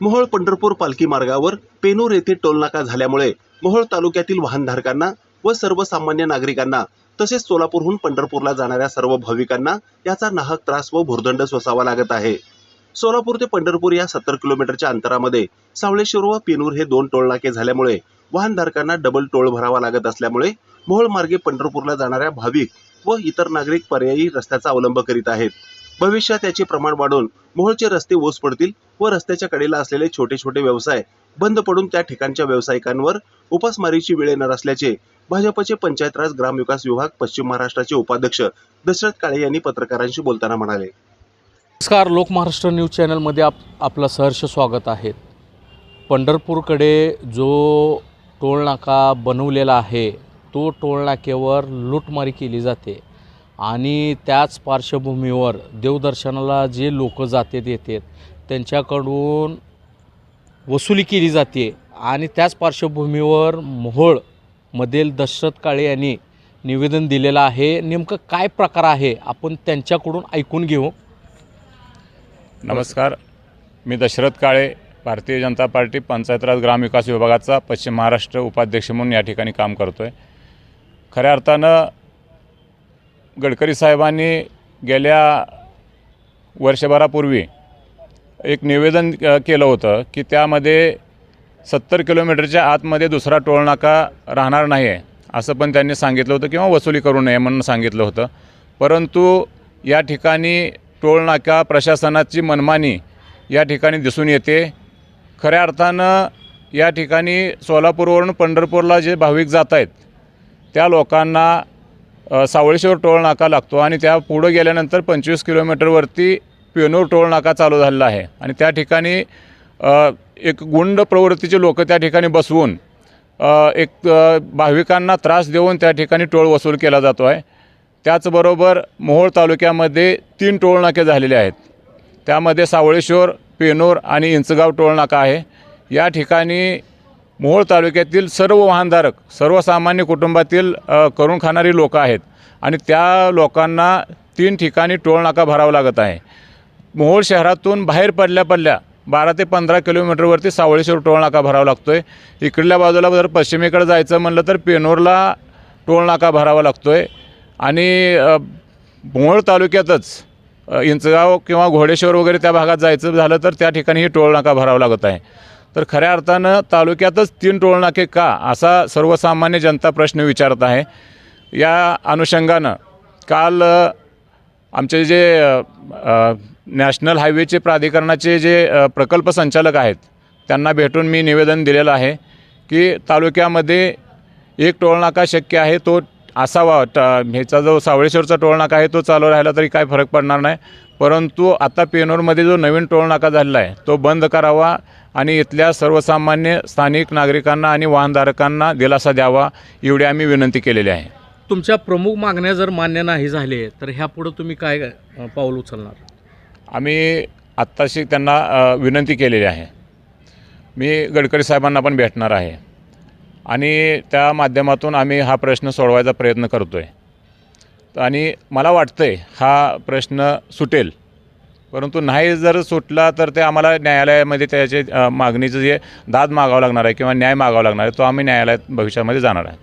मोहोळ पंढरपूर पालखी मार्गावर पेनूर येथे टोलनाका झाल्यामुळे मोहोळ तालुक्यातील वाहनधारकांना व सर्वसामान्य नागरिकांना तसेच सोलापूरहून पंढरपूरला जाणाऱ्या सर्व भाविकांना याचा नाहक त्रास व भुर्दंड सोसावा लागत आहे. सोलापूर ते पंढरपूर या सत्तर किलोमीटरच्या अंतरामध्ये सावळेश्वर व पेनूर हे दोन टोलनाके झाल्यामुळे वाहनधारकांना डबल टोल भरावा लागत असल्यामुळे मोहोळ मार्गे पंढरपूरला जाणाऱ्या भाविक व इतर नागरिक पर्यायी रस्त्याचा अवलंब करीत आहेत. भविष्यात याचे प्रमाण वाढून मोहोळचे रस्ते ओस पडतील व रस्त्याच्या कडेला असलेले छोटे छोटे व्यवसाय बंद पडून त्या ठिकाणच्या व्यावसायिकांवर उपासमारीची वेळ येणार असल्याचे भाजपचे पंचायत राज ग्रामविकास विभाग पश्चिम महाराष्ट्राचे उपाध्यक्ष दशरथ काळे यांनी पत्रकारांशी बोलताना म्हणाले. नमस्कार लोक महाराष्ट्र न्यूज चॅनलमध्ये आप आपलं सहर्ष स्वागत आहे. पंढरपूरकडे जो टोलनाका बनवलेला आहे तो टोलनाक्यावर लूटमारी केली जाते. आणि त्याच पार्श्वभूमीवर देवदर्शनाला जे लोक जाते येतात त्यांच्याकडून वसुली केली जाते. आणि त्याच पार्श्वभूमीवर मोहोळमधील दशरथ काळे यांनी निवेदन दिलेलं आहे. नेमकं काय प्रकार आहे? आपण त्यांच्याकडून ऐकून घेऊ. नमस्कार. मी दशरथ काळे भारतीय जनता पार्टी पंचायत राज ग्रामविकास विभागाचा पश्चिम महाराष्ट्र उपाध्यक्ष म्हणून या ठिकाणी काम करतो आहे खऱ्या अर्थानं गडकरी साहेबांनी गेल्या वर्षभरापूर्वी एक निवेदन केलं होतं की त्यामध्ये सत्तर किलोमीटरच्या आतमध्ये दुसरा टोलनाका राहणार नाही आहे असं पण त्यांनी सांगितलं होतं किंवा वसुली करू नये म्हणून सांगितलं होतं. परंतु या ठिकाणी टोलनाका प्रशासनाची मनमानी या ठिकाणी दिसून येते. खऱ्या अर्थानं या ठिकाणी सोलापूरवरून पंढरपूरला जे भाविक जात आहेत त्या लोकांना सावळेश्वर टोळ नाका लागतो आणि त्या पुढं गेल्यानंतर पंचवीस किलोमीटरवरती पेनूर टोळ नाका चालू झालेला आहे. आणि त्या ठिकाणी एक गुंड प्रवृत्तीचे लोक त्या ठिकाणी बसवून एक भाविकांना त्रास देऊन त्या ठिकाणी टोळ वसूल केला जातो आहे. त्याचबरोबर मोहोळ तालुक्यामध्ये तीन टोळनाके झालेले आहेत. त्यामध्ये सावळेश्वर पेनोर आणि इंचगाव टोळनाका आहे. या ठिकाणी मोहोळ तालुक्यातील सर्व वाहनधारक सर्वसामान्य कुटुंबातील करून खाणारी लोक आहेत. आणि त्या लोकांना तीन ठिकाणी टोळनाका भरावा लागत आहे. मोहोळ शहरातून बाहेर पडल्या पडल्या बारा ते पंधरा किलोमीटरवरती सावळेश्वर टोलनाका भरावा लागतो आहे इकडल्या बाजूला जर पश्चिमेकडे जायचं म्हणलं तर पेनोरला टोलनाका भरावा लागतो आहे आणि मोहोळ तालुक्यातच इंचगाव किंवा घोडेश्वर वगैरे त्या भागात जायचं झालं तर त्या ठिकाणी ही टोलनाका भरावा लागत आहे. तर खऱ्या अर्थानं तालुक्यातच तीन टोळनाके का असा सर्वसामान्य जनता प्रश्न विचारत आहे. या अनुषंगानं काल आमचे जे नॅशनल हायवेचे प्राधिकरणाचे जे प्रकल्प संचालक आहेत त्यांना भेटून मी निवेदन दिलेलं आहे की तालुक्यामध्ये एक टोळनाका शक्य आहे तो असावा. ट ह्याचा जो सावळेश्वरचा टोलनाका आहे तो चालू राहिला तरी काय फरक पडणार नाही. परंतु आता पेनोरमध्ये जो नवीन टोलनाका झालेला आहे तो बंद करावा आणि इथल्या सर्वसामान्य स्थानिक नागरिकांना आणि वाहनधारकांना दिलासा द्यावा एवढी आम्ही विनंती केलेली आहे. तुमच्या प्रमुख मागण्या जर मान्य नाही झाले तर ह्यापुढं तुम्ही काय पाऊल उचलणार? आम्ही आत्ताशी त्यांना विनंती केलेली आहे. मी गडकरी साहेबांना पण भेटणार आहे. आणि त्या माध्यमातून आम्ही हा प्रश्न सोडवायचा प्रयत्न करतो आहे आणि मला वाटतं आहे हा प्रश्न सुटेल. परंतु नाही जर सुटला तर ते आम्हाला न्यायालयामध्ये त्याचे मागणीचं जे दाद मागावं लागणार आहे किंवा न्याय मागावा लागणार आहे तो आम्ही न्यायालयात भविष्यामध्ये जाणार आहे.